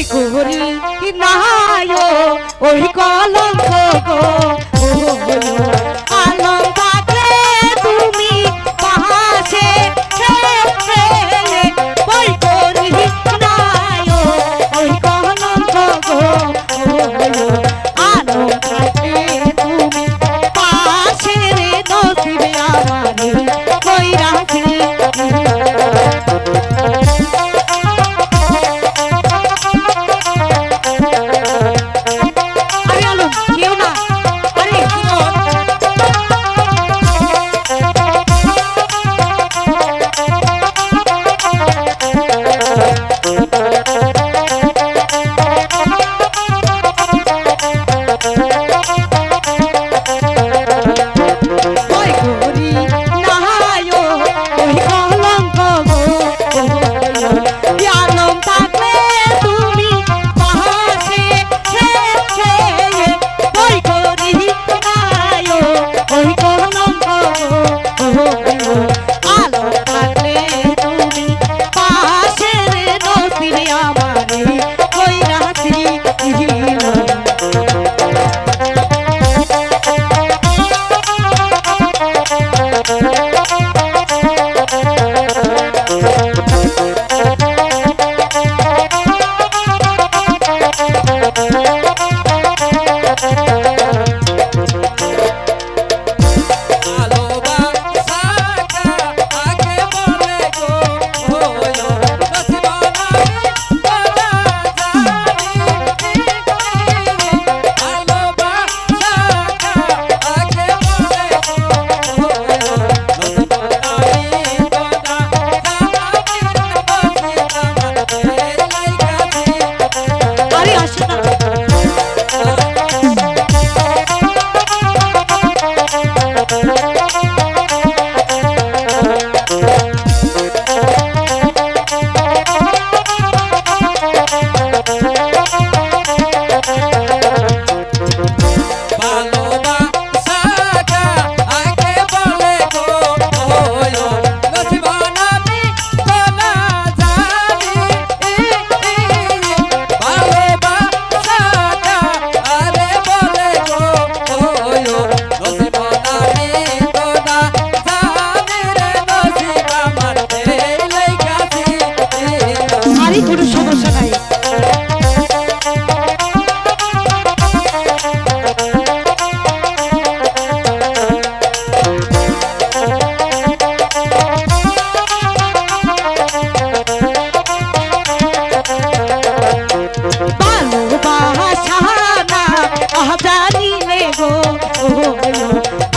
ওই ঘুরি নাহায় ওই কলঙ্ক গো।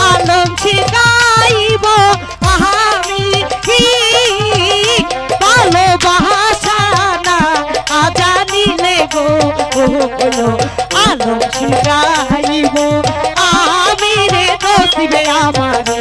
আলম শিখাইব আমি ভালোবাসা না? জানিলে গো আলম শিখাইব আমি রে দোষিবে আমার।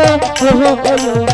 গো